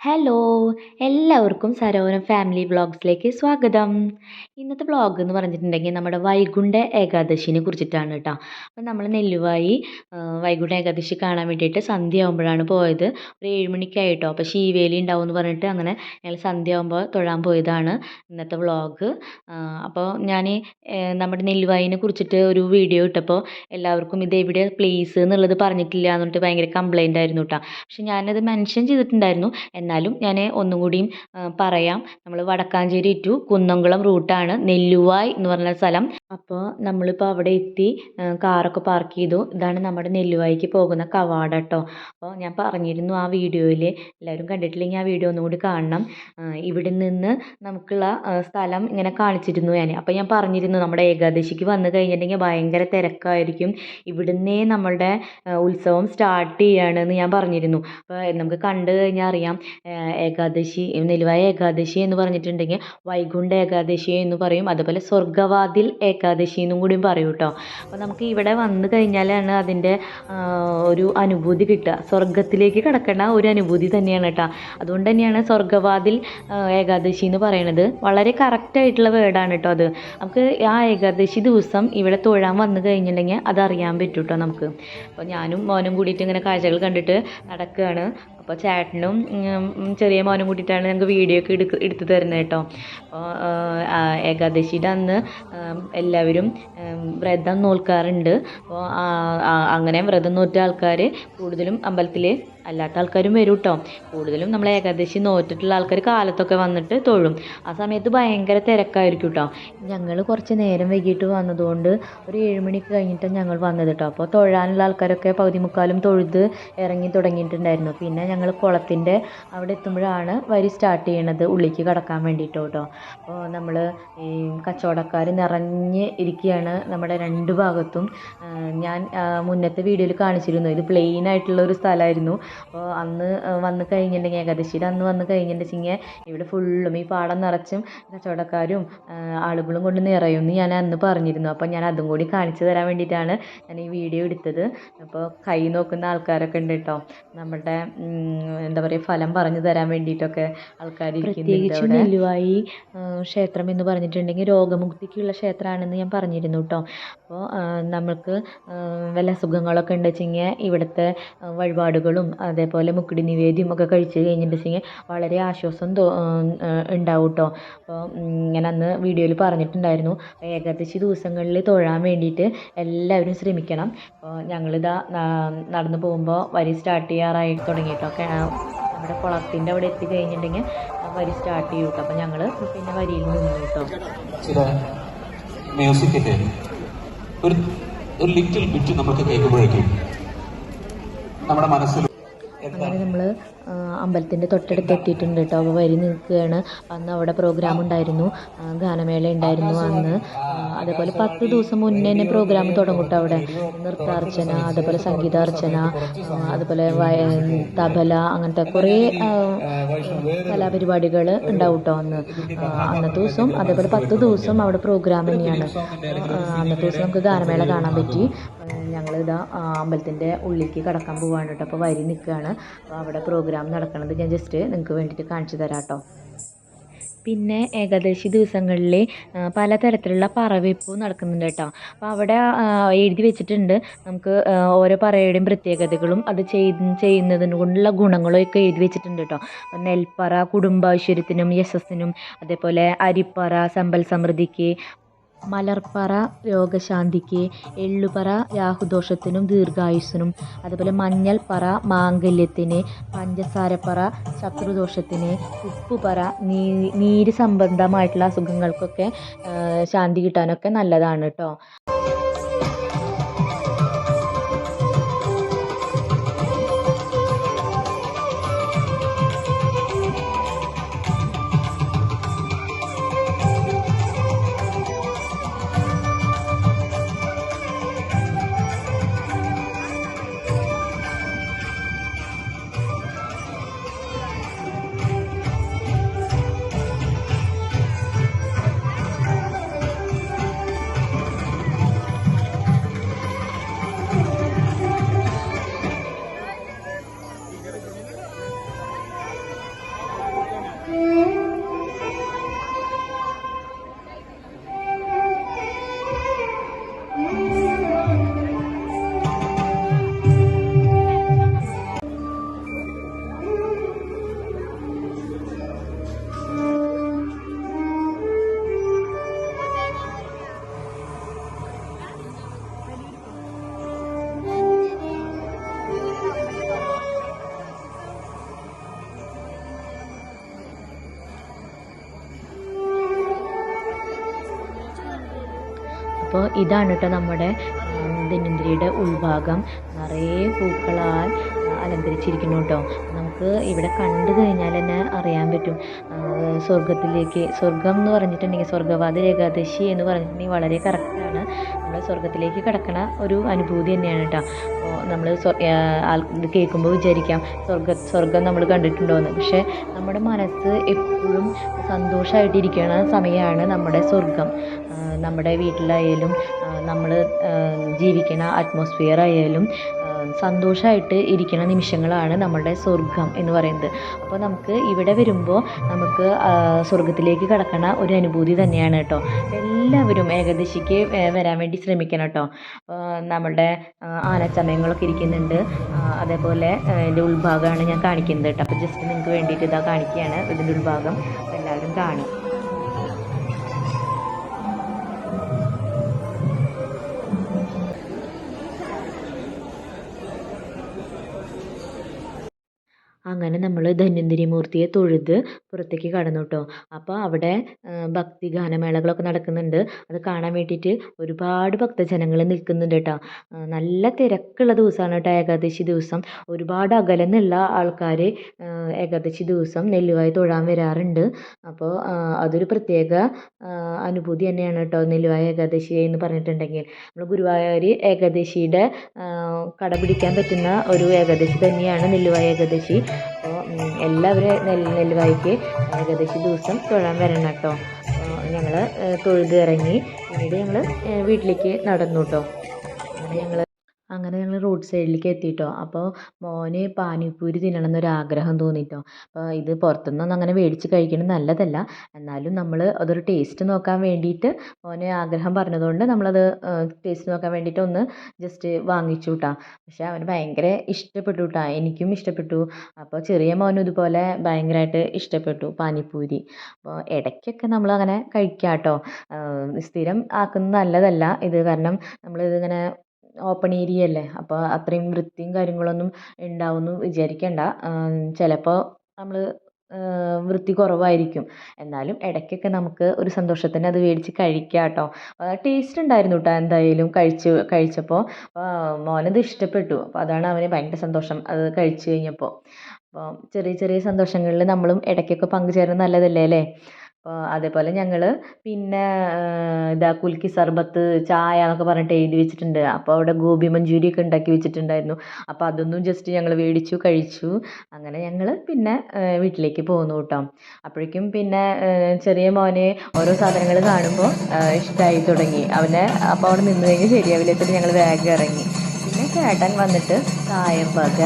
Hello എല്ലാവർക്കും Sarovaram family വ്ളോഗ്സിലേക്ക് സ്വാഗതം. ഇന്നത്തെ വ്ളോഗ് എന്ന് പറഞ്ഞിട്ടുണ്ടെങ്കിൽ നമ്മുടെ വൈകുണ്ഠ ഏകാദശിനെ കുറിച്ചിട്ടാണ് കേട്ടോ. അപ്പം നമ്മൾ നെല്ലുവായി വൈകുണ്ഠ ഏകാദശി കാണാൻ വേണ്ടിയിട്ട് സന്ധ്യ ആകുമ്പോഴാണ് പോയത്. ഒരു ഏഴ് മണിക്കായിട്ടോ. അപ്പോൾ ശീവേലി ഉണ്ടാവും എന്ന് പറഞ്ഞിട്ട് അങ്ങനെ ഞങ്ങൾ സന്ധ്യ ആകുമ്പോൾ തൊഴാൻ പോയതാണ് ഇന്നത്തെ വ്ളോഗ് അപ്പോൾ ഞാൻ നമ്മുടെ നെല്ലുവായിനെ കുറിച്ചിട്ട് ഒരു വീഡിയോ ഇട്ടപ്പോൾ എല്ലാവർക്കും ഇത് എവിടെ പ്ലേസ് എന്നുള്ളത് പറഞ്ഞിട്ടില്ല എന്നിട്ട് ഭയങ്കര കംപ്ലൈന്റ് ആയിരുന്നു കേട്ടോ. പക്ഷെ ഞാനത് മെൻഷൻ ചെയ്തിട്ടുണ്ടായിരുന്നു. എന്നാലും ഞാൻ ഒന്നും കൂടിയും പറയാം. നമ്മൾ വടക്കാഞ്ചേരി ടു കുന്നംകുളം റൂട്ടാണ് നെല്ലുവായ് എന്ന് പറഞ്ഞ സ്ഥലം. അപ്പോൾ നമ്മളിപ്പോൾ അവിടെ എത്തി കാറൊക്കെ പാർക്ക് ചെയ്തു. ഇതാണ് നമ്മുടെ നെല്ലുവായിക്ക് പോകുന്ന കവാടം കേട്ടോ. അപ്പോൾ ഞാൻ പറഞ്ഞിരുന്നു ആ വീഡിയോയിൽ എല്ലാവരും കണ്ടിട്ടില്ലെങ്കിൽ ആ വീഡിയോ ഒന്നുകൂടി കാണണം. ഇവിടെ നിന്ന് നമുക്കുള്ള സ്ഥലം ഇങ്ങനെ കാണിച്ചിരുന്നു ഞാൻ അപ്പോൾ ഞാൻ പറഞ്ഞിരുന്നു നമ്മുടെ ഏകാദശിക്ക് വന്നു കഴിഞ്ഞിട്ടുണ്ടെങ്കിൽ ഭയങ്കര തിരക്കായിരിക്കും. ഇവിടുന്നേ നമ്മളുടെ ഉത്സവം സ്റ്റാർട്ട് ചെയ്യുകയാണെന്ന് ഞാൻ പറഞ്ഞിരുന്നു. അപ്പോൾ നമുക്ക് കണ്ടു കഴിഞ്ഞാൽ അറിയാം ഏകാദശി നെല്ലുവായ ഏകാദശി എന്ന് പറഞ്ഞിട്ടുണ്ടെങ്കിൽ വൈകുണ്ഠ ഏകാദശി എന്ന് പറയും. അതുപോലെ സ്വർഗവാതിൽ ഏകാദശി എന്നും കൂടി പറയും കേട്ടോ അപ്പോൾ നമുക്ക് ഇവിടെ വന്നു കഴിഞ്ഞാലാണ് അതിന്റെ ഒരു അനുഭൂതി കിട്ടുക. സ്വർഗത്തിലേക്ക് കിടക്കേണ്ട ഒരു അനുഭൂതി തന്നെയാണ് കേട്ടോ അതുകൊണ്ട് തന്നെയാണ് സ്വർഗവാതിൽ ഏകാദശി എന്ന് പറയുന്നത് വളരെ കറക്റ്റായിട്ടുള്ള വേർഡാണ് കേട്ടോ അത്. നമുക്ക് ആ ഏകാദശി ദിവസം ഇവിടെ തൊഴാൻ വന്നു കഴിഞ്ഞിട്ടുണ്ടെങ്കിൽ അതറിയാൻ പറ്റും കേട്ടോ നമുക്ക്. അപ്പോൾ ഞാനും മോനും കൂടിയിട്ട് ഇങ്ങനെ കാഴ്ചകൾ കണ്ടിട്ട് നടക്കുകയാണ്. അപ്പോൾ ചേട്ടനും ചെറിയ മോനും കൂട്ടിയിട്ടാണ് ഞങ്ങൾക്ക് വീഡിയോ ഒക്കെ എടുക്ക് എടുത്ത് തരുന്നത് കേട്ടോ. അപ്പോൾ ഏകാദശിയുടെ അന്ന് എല്ലാവരും വ്രതം നോൽക്കാറുണ്ട്. അപ്പോൾ അങ്ങനെ വ്രതം നോറ്റ ആൾക്കാർ കൂടുതലും അമ്പലത്തിൽ അല്ലാത്ത ആൾക്കാരും വരും കേട്ടോ. കൂടുതലും നമ്മൾ ഏകാദശി നോറ്റിട്ടുള്ള ആൾക്കാർ കാലത്തൊക്കെ വന്നിട്ട് തൊഴും. ആ സമയത്ത് ഭയങ്കര തിരക്കായിരിക്കും കേട്ടോ. ഞങ്ങൾ കുറച്ച് നേരം വൈകിട്ട് വന്നതുകൊണ്ട് ഒരു ഏഴ് മണിക്ക് കഴിഞ്ഞിട്ടാണ് ഞങ്ങൾ വന്നത് കേട്ടോ. അപ്പോൾ തൊഴാനുള്ള ആൾക്കാരൊക്കെ പകുതി മുക്കാലും തൊഴുത് ഇറങ്ങി തുടങ്ങിയിട്ടുണ്ടായിരുന്നു. പിന്നെ ഞങ്ങൾ കുളത്തിന്റെ അവിടെ എത്തുമ്പോഴാണ് വരി സ്റ്റാർട്ട് ചെയ്യണത് ഉള്ളിലേക്ക് കടക്കാൻ വേണ്ടിയിട്ട് കേട്ടോ. അപ്പോൾ നമ്മൾ ഈ കച്ചവടക്കാർ നിറഞ്ഞ് ഇരിക്കുകയാണ് നമ്മുടെ രണ്ട് ഭാഗത്തും. ഞാൻ മുന്നത്തെ വീഡിയോയിൽ കാണിച്ചിരുന്നു. ഇത് പ്ലെയിൻ ആയിട്ടുള്ള ഒരു സ്ഥലമായിരുന്നു. അപ്പോൾ അന്ന് വന്ന് കഴിഞ്ഞിട്ടുണ്ടെങ്കിൽ ഏകദേശം അന്ന് വന്ന് കഴിഞ്ഞിട്ടുണ്ടെങ്കിൽ ഇവിടെ ഫുള്ളും ഈ പാടം നിറച്ചും കച്ചവടക്കാരും ആളുകളും കൊണ്ട് നിറയുമെന്ന് ഞാൻ അന്ന് പറഞ്ഞിരുന്നു. അപ്പോൾ ഞാൻ അതും കൂടി കാണിച്ചു തരാൻ വേണ്ടിയിട്ടാണ് ഞാൻ ഈ വീഡിയോ എടുത്തത്. അപ്പോൾ കൈ നോക്കുന്ന ആൾക്കാരൊക്കെ ഉണ്ട് കേട്ടോ. നമ്മുടെ എന്താ പറയുക ഫലം പറഞ്ഞു തരാൻ വേണ്ടിയിട്ടൊക്കെ ആൾക്കാർ പ്രത്യേകിച്ച് നെല്ലുവായി ക്ഷേത്രം എന്ന് പറഞ്ഞിട്ടുണ്ടെങ്കിൽ രോഗമുക്തിക്കുള്ള ക്ഷേത്രമാണെന്ന് ഞാൻ പറഞ്ഞിരുന്നു കേട്ടോ അപ്പോൾ നമ്മൾക്ക് വല്ല അസുഖങ്ങളൊക്കെ ഉണ്ടെച്ചെങ്കിൽ ഇവിടുത്തെ വഴിപാടുകളും അതേപോലെ മുക്കുടി നിവേദ്യം ഒക്കെ കഴിച്ച് കഴിഞ്ഞിട്ടുണ്ടെങ്കിൽ വളരെ ആശ്വാസം തോ ഉണ്ടാവും കേട്ടോ അപ്പോൾ ഞാൻ അന്ന് വീഡിയോയിൽ പറഞ്ഞിട്ടുണ്ടായിരുന്നു. ഏകദേശം ദിവസങ്ങളിൽ തൊഴാൻ വേണ്ടിയിട്ട് എല്ലാവരും ശ്രമിക്കണം. അപ്പോൾ ഞങ്ങളിതാ നടന്നു പോകുമ്പോൾ വരി സ്റ്റാർട്ട് ചെയ്യാറായി തുടങ്ങി കേട്ടോ നമ്മുടെ കുളത്തിന്റെ അവിടെ എത്തി കഴിഞ്ഞിട്ടുണ്ടെങ്കിൽ വരി സ്റ്റാർട്ട് ചെയ്യും കേട്ടോ. അപ്പോൾ ഞങ്ങൾ പിന്നെ വരിയിൽ നിന്നു കേട്ടോ. മ്യൂസിക്കിന്റെ ഒരു ഒരു ലിറ്റിൽ ബിറ്റ് നമുക്ക് കേൾക്കുമ്പോഴേക്കും നമ്മുടെ മനസ്സിൽ അങ്ങനെ നമ്മൾ അമ്പലത്തിന്റെ തൊട്ടടുത്ത് എത്തിയിട്ടുണ്ട് കേട്ടോ. അപ്പോൾ വരി നിൽക്കുകയാണ്. അന്ന് അവിടെ പ്രോഗ്രാം ഉണ്ടായിരുന്നു. ഗാനമേള ഉണ്ടായിരുന്നു അന്ന്. അതേപോലെ പത്ത് ദിവസം മുന്നേ തന്നെ പ്രോഗ്രാം തുടങ്ങും അവിടെ. നൃത്താർച്ചന അതേപോലെ സംഗീതാർച്ചന അതുപോലെ തബല അങ്ങനത്തെ കുറേ കലാപരിപാടികൾ ഉണ്ടാവും കേട്ടോ അന്ന്. അന്നത്തെ ദിവസം അതേപോലെ പത്ത് ദിവസം അവിടെ പ്രോഗ്രാം തന്നെയാണ്. അന്നത്തെ ദിവസം നമുക്ക് ഗാനമേള കാണാൻ പറ്റി. ഞങ്ങളിതാ അമ്പലത്തിന്റെ ഉള്ളിലേക്ക് കടക്കാൻ പോവാണ് കേട്ടോ. അപ്പോൾ വരി നിൽക്കുകയാണ്. അപ്പോൾ അവിടെ പ്രോഗ്രാം നടക്കുന്നത് ഞാൻ ജസ്റ്റ് നിങ്ങൾക്ക് വേണ്ടിയിട്ട് കാണിച്ചു തരാം കേട്ടോ. പിന്നെ ഏകാദശി ദിവസങ്ങളിൽ പലതരത്തിലുള്ള പറവെപ്പും നടക്കുന്നുണ്ട് കേട്ടോ. അപ്പോൾ അവിടെ എഴുതി വെച്ചിട്ടുണ്ട്. നമുക്ക് ഓരോ പറയുടെയും പ്രത്യേകതകളും അത് ചെയ്യുന്നതിന് കൊണ്ടുള്ള ഗുണങ്ങളും ഒക്കെ എഴുതി വെച്ചിട്ടുണ്ട് കേട്ടോ. നെൽപ്പറ കുടുംബാശ്വര്യത്തിനും യശസ്സിനും അതേപോലെ അരിപ്പറ സമ്പൽ സമൃദ്ധിക്ക് മലർപ്പറ രോഗശാന്തിക്ക് എള്ളുപറ രാഹുദോഷത്തിനും ദീർഘായുസ്സിനും അതുപോലെ മഞ്ഞൾപ്പറ മാംഗല്യത്തിന് പഞ്ചസാരപ്പറ ശത്രുദോഷത്തിന് ഉപ്പുപറ നീ നീര് സംബന്ധമായിട്ടുള്ള അസുഖങ്ങൾക്കൊക്കെ ശാന്തി കിട്ടാനൊക്കെ നല്ലതാണ് കേട്ടോ അപ്പോൾ ഇതാണ് കേട്ടോ നമ്മുടെ ധന്വന്തരിയുടെ ഉൾഭാഗം. നിറയെ പൂക്കളാൽ അലങ്കരിച്ചിരിക്കുന്നു കേട്ടോ. നമുക്ക് ഇവിടെ കണ്ടു കഴിഞ്ഞാൽ തന്നെ അറിയാൻ പറ്റും. സ്വർഗത്തിലേക്ക് സ്വർഗം എന്ന് പറഞ്ഞിട്ടുണ്ടെങ്കിൽ സ്വർഗവാദി ഏകാദശി എന്ന് പറഞ്ഞിട്ടുണ്ടെങ്കിൽ വളരെ കറക്റ്റാണ് നമ്മൾ സ്വർഗത്തിലേക്ക് കിടക്കണ ഒരു അനുഭൂതി തന്നെയാണ് കേട്ടോ. അപ്പോൾ നമ്മൾ ഇത് കേൾക്കുമ്പോൾ വിചാരിക്കാം സ്വർഗ സ്വർഗം നമ്മൾ കണ്ടിട്ടുണ്ടോയെന്ന് പക്ഷേ നമ്മുടെ മനസ്സ് എപ്പോഴും സന്തോഷമായിട്ടിരിക്കണ സമയമാണ് നമ്മുടെ സ്വർഗം നമ്മുടെ വീട്ടിലായാലും നമ്മൾ ജീവിക്കുന്ന അറ്റ്മോസ്ഫിയർ ആയാലും സന്തോഷമായിട്ട് ഇരിക്കുന്ന നിമിഷങ്ങളാണ് നമ്മളുടെ സ്വർഗം എന്ന് പറയുന്നത്. അപ്പോൾ നമുക്ക് ഇവിടെ വരുമ്പോൾ നമുക്ക് സ്വർഗത്തിലേക്ക് കടക്കണ ഒരു അനുഭൂതി തന്നെയാണ് കേട്ടോ. എല്ലാവരും ഏകദേശിക്ക് വരാൻ വേണ്ടി ശ്രമിക്കണം കേട്ടോ. നമ്മളുടെ ആനച്ചമയങ്ങളൊക്കെ ഇരിക്കുന്നുണ്ട്. അതേപോലെ ഇതിന്റെ ഉൾഭാഗമാണ് ഞാൻ കാണിക്കുന്നത് കേട്ടോ. അപ്പോൾ ജസ്റ്റ് നിങ്ങൾക്ക് വേണ്ടിയിട്ട് ഇതാ കാണിക്കുകയാണ് ഇതിന്റെ ഉൾഭാഗം. എല്ലാവരും കാണും. അങ്ങനെ നമ്മൾ ധന്വന്തരി മൂർത്തിയെ തൊഴുത് പുറത്തേക്ക് കടന്നു കേട്ടോ അപ്പോൾ അവിടെ ഭക്തി ഗാനമേളകളൊക്കെ നടക്കുന്നുണ്ട്. അത് കാണാൻ വേണ്ടിയിട്ട് ഒരുപാട് ഭക്തജനങ്ങൾ നിൽക്കുന്നുണ്ട് കേട്ടോ നല്ല തിരക്കുള്ള ദിവസമാണ് കേട്ടോ ഏകാദശി ദിവസം. ഒരുപാട് അകലെ നിന്നുള്ള ആൾക്കാർ ഏകാദശി ദിവസം നെല്ലുവായി തൊഴാൻ വരാറുണ്ട്. അപ്പോൾ അതൊരു പ്രത്യേക അനുഭൂതി തന്നെയാണ് കേട്ടോ നെല്ലുവായ ഏകാദശി എന്ന് പറഞ്ഞിട്ടുണ്ടെങ്കിൽ. നമ്മൾ ഗുരുവായൂർ ഏകാദശിയുടെ കടപിടിക്കാൻ പറ്റുന്ന ഒരു ഏകാദശി തന്നെയാണ് നെല്ലുവായ ഏകാദശി. അപ്പോൾ എല്ലാവരും നെല്ല് നെല്ലുവായിക്ക് ഏകദേശം ദിവസം തൊഴാൻ വരണം കേട്ടോ. ഞങ്ങൾ തൊഴുത് ഇറങ്ങി പിന്നീട് ഞങ്ങൾ വീട്ടിലേക്ക് നടന്നു കേട്ടോ. അങ്ങനെ ഞങ്ങൾ അങ്ങനെ ഞങ്ങൾ റോഡ് സൈഡിലേക്ക് എത്തി കേട്ടോ അപ്പോൾ മോന് പാനിപ്പൂരി തിന്നണം എന്നൊരു ആഗ്രഹം തോന്നിയിട്ടോ അപ്പോൾ ഇത് പുറത്തുനിന്നൊന്നും അങ്ങനെ മേടിച്ച് കഴിക്കുന്നത് നല്ലതല്ല. എന്നാലും നമ്മൾ അതൊരു ടേസ്റ്റ് നോക്കാൻ വേണ്ടിയിട്ട് മോന് ആഗ്രഹം പറഞ്ഞതുകൊണ്ട് നമ്മളത് ടേസ്റ്റ് നോക്കാൻ വേണ്ടിയിട്ട് ഒന്ന് ജസ്റ്റ് വാങ്ങിച്ചു കേട്ടോ പക്ഷേ അവന് ഭയങ്കര ഇഷ്ടപ്പെട്ടു കേട്ടോ എനിക്കും ഇഷ്ടപ്പെട്ടു. അപ്പോൾ ചെറിയ മോനും ഇതുപോലെ ഭയങ്കരമായിട്ട് ഇഷ്ടപ്പെട്ടു പാനിപ്പൂരി. അപ്പോൾ ഇടയ്ക്കൊക്കെ നമ്മളങ്ങനെ കഴിക്കാം കേട്ടോ സ്ഥിരം ആക്കുന്നത് നല്ലതല്ല. ഇത് കാരണം നമ്മളിതിങ്ങനെ ഓപ്പൺ ഏരിയ അല്ലേ? അപ്പോൾ അത്രയും വൃത്തിയും കാര്യങ്ങളൊന്നും ഉണ്ടാവുമെന്ന് വിചാരിക്കേണ്ട. ചിലപ്പോൾ നമ്മൾ വൃത്തി കുറവായിരിക്കും. എന്നാലും ഇടയ്ക്കൊക്കെ നമുക്ക് ഒരു സന്തോഷത്തിന് അത് മേടിച്ച് കഴിക്കാം കേട്ടോ ടേസ്റ്റ് ഉണ്ടായിരുന്നു കേട്ടോ എന്തായാലും കഴിച്ച് കഴിച്ചപ്പോൾ മോനത് ഇഷ്ടപ്പെട്ടു. അപ്പോൾ അതാണ് അവന് ഭയങ്കര സന്തോഷം അത് കഴിച്ചു കഴിഞ്ഞപ്പോൾ അപ്പോൾ ചെറിയ ചെറിയ സന്തോഷങ്ങളിൽ നമ്മളും ഇടയ്ക്കൊക്കെ പങ്കുചേരുന്നത് നല്ലതല്ലേ അല്ലേ? അപ്പോൾ അതേപോലെ ഞങ്ങൾ പിന്നെ ഇതാ കുൽക്കി സർബത്ത് ചായ എന്നൊക്കെ പറഞ്ഞിട്ട് എഴുതി വെച്ചിട്ടുണ്ട്. അപ്പോൾ അവിടെ ഗോബി മഞ്ചൂരി ഒക്കെ ഉണ്ടാക്കി വെച്ചിട്ടുണ്ടായിരുന്നു. അപ്പോൾ അതൊന്നും ജസ്റ്റ് ഞങ്ങൾ മേടിച്ചു കഴിച്ചു. അങ്ങനെ ഞങ്ങൾ പിന്നെ വീട്ടിലേക്ക് പോന്നു കേട്ടോ. അപ്പോഴേക്കും പിന്നെ ചെറിയ മോനെ ഓരോ സാധനങ്ങൾ കാണുമ്പോൾ ഇഷ്ടമായി തുടങ്ങി. അവനെ അപ്പോൾ അവിടെ നിന്ന് കഴിഞ്ഞ് ശരിയാവില്ല. ഞങ്ങൾ വേഗം ഇറങ്ങി. ചേട്ടൻ വന്നിട്ട് കായംപക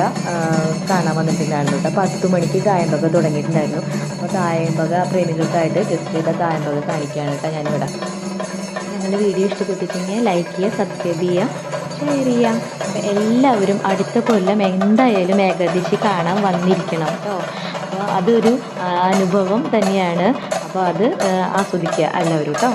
കാണാൻ വന്നിട്ടുണ്ടായിരുന്നു കേട്ടോ. പത്ത് മണിക്ക് കായംപക തുടങ്ങിയിട്ടുണ്ടായിരുന്നു. അപ്പോൾ കായംപക പ്രേമികൾക്കായിട്ട് ജസ്റ്റ് ചെയ്ത കായംപക കാണിക്കുകയാണ് കേട്ടോ ഞാനിവിടെ. ഞങ്ങളുടെ വീഡിയോ ഇഷ്ടപ്പെട്ടിട്ടുണ്ടെങ്കിൽ ലൈക്ക് ചെയ്യുക സബ്സ്ക്രൈബ് ചെയ്യുക ഷെയർ ചെയ്യാം എല്ലാവരും അടുത്ത കൊല്ലം എന്തായാലും ഏകദേശി കാണാൻ വന്നിരിക്കണം കേട്ടോ. അപ്പോൾ അതൊരു അനുഭവം തന്നെയാണ്. അപ്പോൾ അത് ആസ്വദിക്കുക എല്ലാവരും കേട്ടോ.